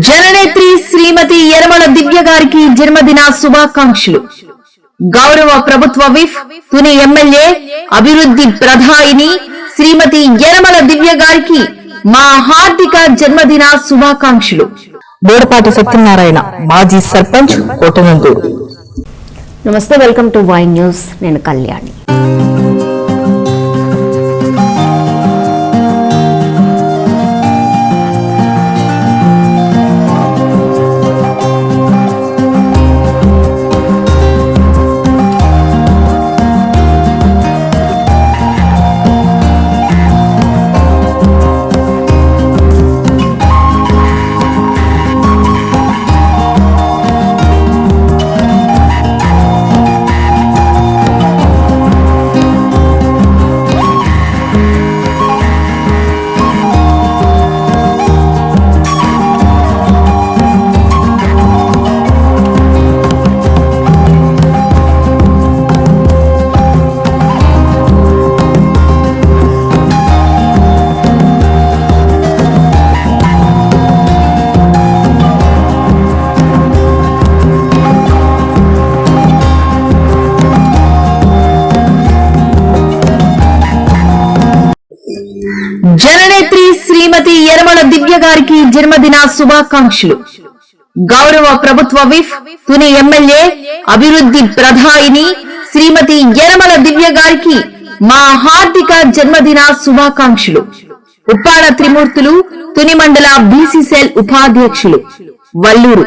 జననేత్రి శ్రీమతి యరమల దివ్య గారికి జన్మదిన శుభాకాంక్షలు. గౌరవ ప్రభుత్వ విఫ్ తుని ఎమ్మెల్యే అభివృద్ధి ప్రధాయిని శ్రీమతి యరమల దివ్య గారికి మా హార్దిక జన్మదిన శుభాకాంక్షలు. బోడపాటి సత్యనారాయణ మాజీ సర్పంచ్ కోటనందూరు. నమస్తే వెల్కమ్ టు వై న్యూస్. నేను కళ్యాణి. శ్రీమతి యరమల దివ్య గారికి జన్మదిన శుభాకాంక్షలు. గౌరవ ప్రభుత్వ విఫ్ తుని ఎమ్మెల్యే అభివృద్ధి ప్రధాయిని శ్రీమతి యరమల దివ్య గారికి మా హార్దిక జన్మదిన శుభాకాంక్షలు. ఉప్పాడ త్రిమూర్తులు తుని మండల బీసీసెల్ ఉపాధ్యక్షులు వల్లూరు.